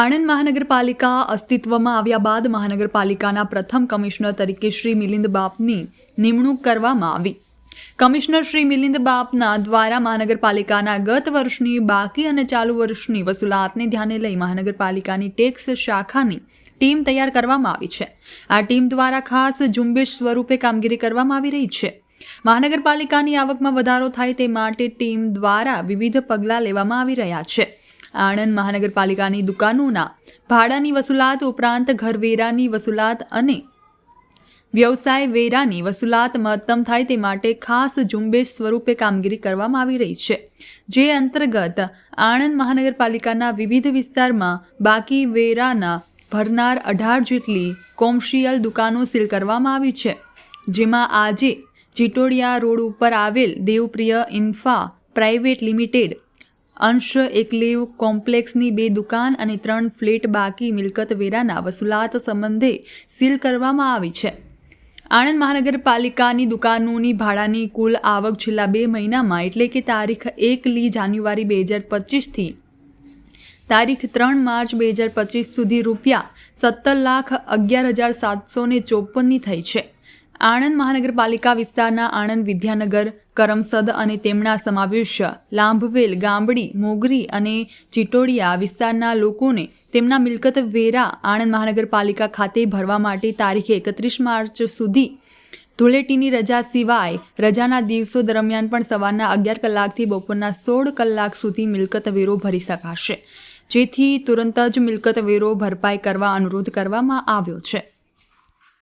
આણંદ મહાનગરપાલિકા અસ્તિત્વમાં આવ્યા બાદ મહાનગરપાલિકાના પ્રથમ કમિશનર તરીકે શ્રી મિલિંદ બાપની નિમણૂક કરવામાં આવી. કમિશનર શ્રી મિલિંદ બાપના દ્વારા મહાનગરપાલિકાના ગત વર્ષની, બાકી અને ચાલુ વર્ષની વસૂલાતને ધ્યાને લઈ મહાનગરપાલિકાની ટેક્સ શાખાની ટીમ તૈયાર કરવામાં આવી છે. આ ટીમ દ્વારા ખાસ ઝુંબેશ સ્વરૂપે કામગીરી કરવામાં આવી રહી છે. મહાનગરપાલિકાની આવકમાં વધારો થાય તે માટે ટીમ દ્વારા વિવિધ પગલાં લેવામાં આવી રહ્યા છે. આણંદ મહાનગરપાલિકાની દુકાનોના ભાડાની વસૂલાત ઉપરાંત ઘરવેરાની વસૂલાત અને વ્યવસાય વેરાની વસૂલાત મહત્તમ થાય તે માટે ખાસ ઝુંબેશ સ્વરૂપે કામગીરી કરવામાં આવી રહી છે. જે અંતર્ગત આણંદ મહાનગરપાલિકાના વિવિધ વિસ્તારમાં બાકી વેરાના ભરનાર અઢાર જેટલી કોમર્શિયલ દુકાનો સીલ કરવામાં આવી છે. જેમાં આજે ચિટોડિયા રોડ ઉપર આવેલ દેવપ્રિય ઇન્ફા પ્રાઇવેટ લિમિટેડ અંશ એકલેવ કોમ્પ્લેક્સની બે દુકાન અને ત્રણ ફ્લેટ બાકી મિલકત વેરાના વસૂલાત સંબંધે સીલ કરવામાં આવી છે. આણંદ મહાનગરપાલિકાની દુકાનોની ભાડાની કુલ આવક છેલ્લા બે મહિનામાં એટલે કે તારીખ એકલી જાન્યુઆરી બે હજાર પચીસથી તારીખ ત્રણ માર્ચ બે હજાર પચીસ સુધી રૂપિયા સત્તર લાખ અગિયાર હજાર સાતસો ચોપનની થઈ છે. આણંદ મહાનગરપાલિકા વિસ્તારના આણંદ વિદ્યાનગર, કરમસદ અને તેમના સમાવેશ લાંભવેલ ગામડી, મોગરી અને ચિટોડિયા વિસ્તારના લોકોને તેમના મિલકત વેરા આણંદ મહાનગરપાલિકા ખાતે ભરવા માટે તારીખ એકત્રીસ માર્ચ સુધી ધૂળેટીની રજા સિવાય રજાના દિવસો દરમિયાન પણ સવારના અગિયાર કલાકથી બપોરના સોળ કલાક સુધી મિલકત વેરો ભરી શકાશે, જેથી તુરંત જ મિલકત વેરો ભરપાઈ કરવા અનુરોધ કરવામાં આવ્યો છે.